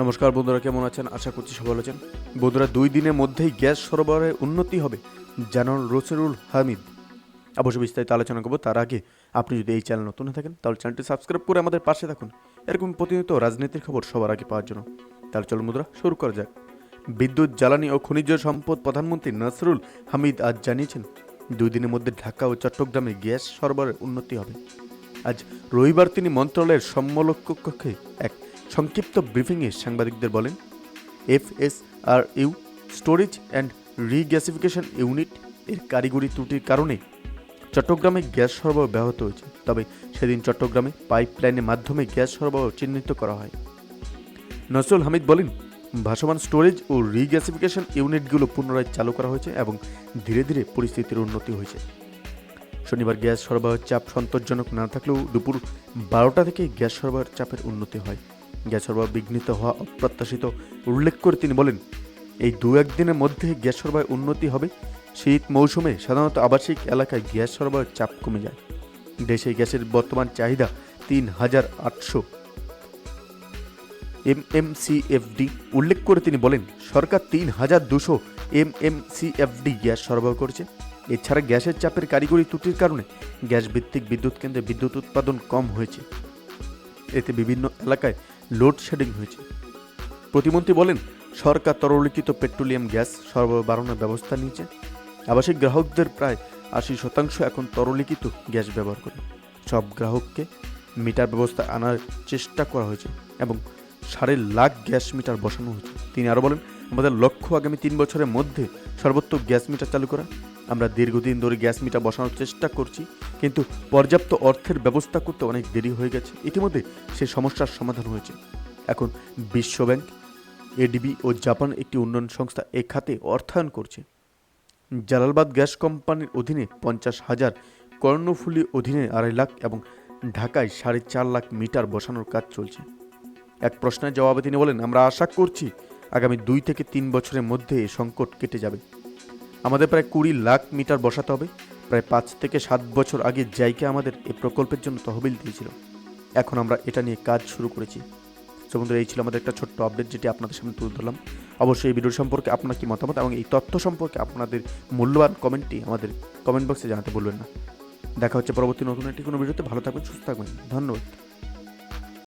নমস্কার, বন্ধুরা, কেমন আছেন? আশা করছি সবাই আছেন। বন্ধুরা, দুই দিনের মধ্যেই গ্যাস সরবরাহে উন্নতি হবে জানান রসেরুল হামিদ। অবশ্য বিস্তারিত আলোচনা করব। তার আগে আপনি যদি এই চ্যানেল নতুন থাকেন, তাহলে চ্যানেলটি সাবস্ক্রাইব করে আমাদের পাশে থাকুন। এরকম প্রতিনিয়ত রাজনীতির খবর সবার আগে পাওয়ার জন্য। তাহলে চলুন, বন্ধুরা, শুরু করা যাক। বিদ্যুৎ, জ্বালানি ও খনিজ সম্পদ প্রধানমন্ত্রী নাসরুল হামিদ আজ জানিয়েছেন, দুই দিনের মধ্যে ঢাকা ও চট্টগ্রামে গ্যাস সরবরাহের উন্নতি হবে। আজ রবিবার তিনি মন্ত্রণালয়ের সম্মেলক কক্ষে এক সংক্ষিপ্ত ব্রিফিংয়ে সাংবাদিকদের বলেন FSR U storage and regasification unit এর কারিগরি ত্রুটির কারণে চট্টগ্রামে গ্যাস সরবরাহ ব্যাহত হয়েছে। তবে সেদিন চট্টগ্রামে পাইপলাইনের মাধ্যমে গ্যাস সরবরাহ চিহ্নিত করা হয়। নসরুল হামিদ বলেন, ভাসমান স্টোরেজ ও রিগ্যাসিফিকেশন ইউনিটগুলো পুনরায় চালু করা হয়েছে এবং ধীরে ধীরে পরিস্থিতির উন্নতি হয়েছে। শনিবার গ্যাস সরবরাহের চাপ সন্তোষজনক না থাকলেও দুপুর বারোটা থেকে গ্যাস সরবরাহের চাপের উন্নতি হয়। গ্যাস সরবরাহ বিঘ্নিত হওয়া অপ্রত্যাশিত উল্লেখ করে তিনি বলেন, এই দু একদিনের মধ্যে গ্যাস সরবরাহের উন্নতি হবে। শীত মৌসুমে সাধারণত আবাসিক এলাকায় গ্যাস সরবরাহের চাপ কমে যায়। দেশে গ্যাসের বর্তমান চাহিদা তিন হাজার আটশো এমএমসিএফডি। উল্লেখ করে তিনি বলেন, সরকার তিন হাজার দুশো এমএমসিএফডি গ্যাস সরবরাহ করছে। এছাড়া গ্যাসের চাপের কারিগরি ত্রুটির কারণে গ্যাস ভিত্তিক বিদ্যুৎ কেন্দ্রে বিদ্যুৎ উৎপাদন কম হয়েছে। এতে বিভিন্ন এলাকায় লোডশেডিং হয়েছে। প্রতিমন্ত্রী বলেন, সরকার তরলীকৃত পেট্রোলিয়াম গ্যাস সরবরাহ বাড়ানোর ব্যবস্থা নিয়েছে। আবাসিক গ্রাহকদের প্রায় আশি শতাংশ এখন তরলীকৃত গ্যাস ব্যবহার করে। সব গ্রাহককে মিটার ব্যবস্থা আনার চেষ্টা করা হয়েছে এবং সাড়ে লাখ গ্যাস মিটার বসানো হয়েছে। তিনি আরও বলেন, আমাদের লক্ষ্য আগামী তিন বছরের মধ্যে সর্বোত্তম গ্যাস মিটার চালু করা আমরা দীর্ঘদিন ধরে গ্যাস মিটার বসানোর চেষ্টা করছি, কিন্তু পর্যাপ্ত অর্থের ব্যবস্থা করতে অনেক দেরি হয়ে গেছে। ইতিমধ্যে সে সমস্যার সমাধান হয়েছে। এখন বিশ্বব্যাংক এডিবি ও জাপান একটি উন্নয়ন সংস্থা এ খাতে অর্থায়ন করছে। জালালবাদ গ্যাস কোম্পানির অধীনে পঞ্চাশ হাজার কর্ণফুলি অধীনে আড়াই লাখ এবং ঢাকায় সাড়ে চার লাখ মিটার বসানোর কাজ চলছে। এক প্রশ্নের জবাবে তিনি বলেন, আমরা আশা করছি আগামী দুই থেকে তিন বছরের মধ্যে সংকট কেটে যাবে। আমাদের প্রায় কুড়ি লাখ মিটার বসাতে হবে। প্রায় পাঁচ থেকে সাত বছর আগে জায়গা আমাদের এই প্রকল্পের জন্য তহবিল দিয়েছিল। এখন আমরা এটা নিয়ে কাজ শুরু করেছি। তো বন্ধুরা, এই ছিল আমাদের একটা ছোট্ট আপডেট যেটি আপনাদের সামনে তুলে ধরলাম। অবশ্যই এই ভিডিও সম্পর্কে আপনার কি মতামত এবং এই তথ্য সম্পর্কে আপনাদের মূল্যবান কমেন্টটি আমাদের কমেন্ট বক্সে জানাতে বলবেন না। দেখা হচ্ছে পরবর্তী নতুন একটি কোনো ভিডিওতে ভালো থাকবেন, সুস্থ থাকবেন। ধন্যবাদ।